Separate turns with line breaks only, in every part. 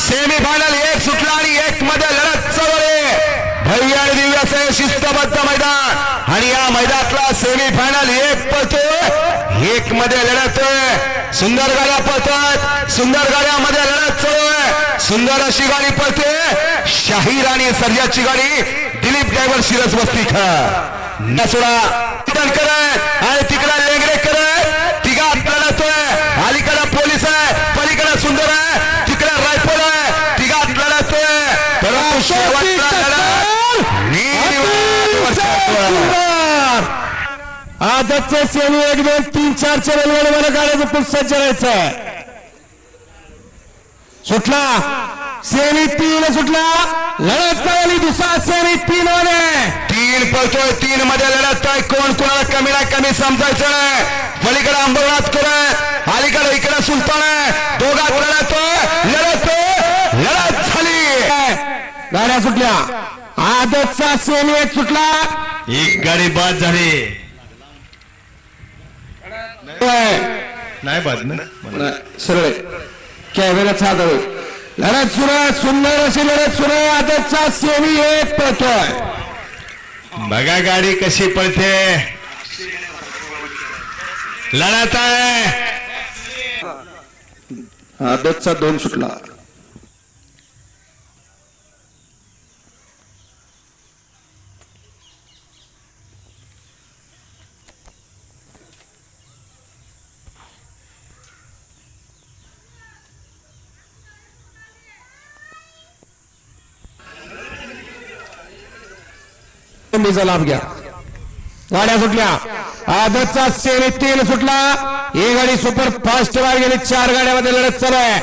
Semi final एक सुटला आणि एक मध्ये लढत चालू भव्य आणि दिव्य असं हे शिस्तबद्ध मैदान. आणि या मैदानातला सेमी फायनल एक पळतोय. एक मध्ये लढतोय. सुंदर गाड्या पळतात. सुंदर गाड्यामध्ये लढत चालू सुंदर अशी गाडी पळते. शाहीर आणि सर्जाची गाडी दिलीप ड्रायव्हर शिरस वस्ती नसोडा रिटर्न
आदतचे सेमी एक दोन तीन चारच्या रेल्वेमध्ये गाड्याचं सज्ज राहायचं सुटला? सेमी तीन सुटला? लढत चालली दुसरा सेमी तीन मध्ये
तीन पळतोय तीन मध्ये लढत आहे. कोण कोणाला कमी ना कमी समजायचं नाही. पलीकडे अंबरनाथ करत अलीकडे इकडे सुलतान आहे. दोघात लढतोय लढतोय लढत झाली.
गाड्या सुटल्या. आदतचा सेमी एक सुटला.
एक गाडी बाद झाली. नाही बाद ना
सरळ. हात आहे. लढत सुरू आहे, सुंदर अशी लढत सुरू आहे. आदतचा सेमी एक पळतोय.
बघा गाडी कशी पळते. लढत आहे.
आदतचा दोन सुटला. संधीचा लाभ घ्या. गाड्या सुटल्या आदतचा सेमी तेल सुटला ही गाडी सुपर फास्ट बाहेर गेली. चार गाड्यामध्ये लढत चालू आहे.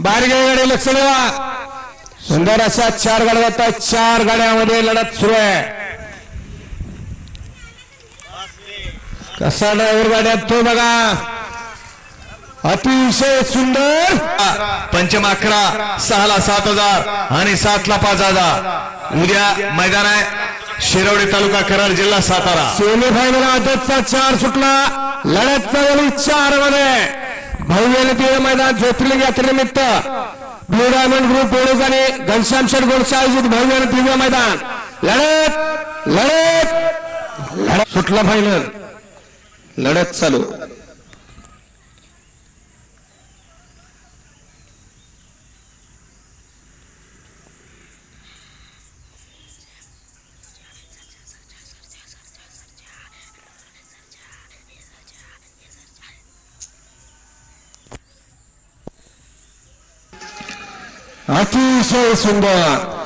बाहेर गेली गाडी लक्ष देवा सुंदर अशा चार गाड्या जात आहेत चार गाड्यामध्ये लढत सुरू आहे. कसा ड्रायव्हर गाड्यात तो बघा. अतिशय सुंदर.
पंचम अकरा सहाला सात हजार आणि सातला पाच हजार. उद्या मैदान आहे. शिरवडे तालुका कराड जिल्हा सातारा.
सेमीफायनल आदतचा चार सुटला. लढत चालली चारमध्ये. भव्य दिव्य मैदान ज्योतिर्लिंग यात्रेनिमित्त. ब्लू डायमंड ग्रुप पोलीस आणि घनश्याम शेठ गोडसे आयोजित भव्य आणि मैदान. लढत लढत लढत. सुटला फायनल लढत चालू. अतिशय सुंदर